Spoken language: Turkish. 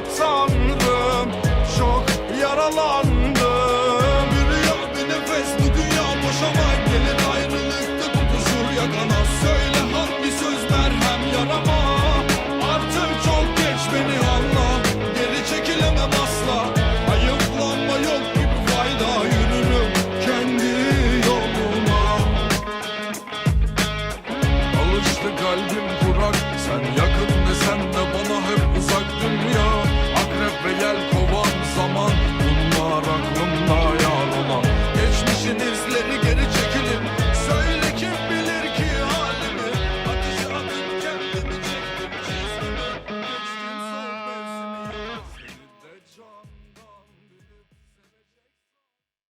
Yardım et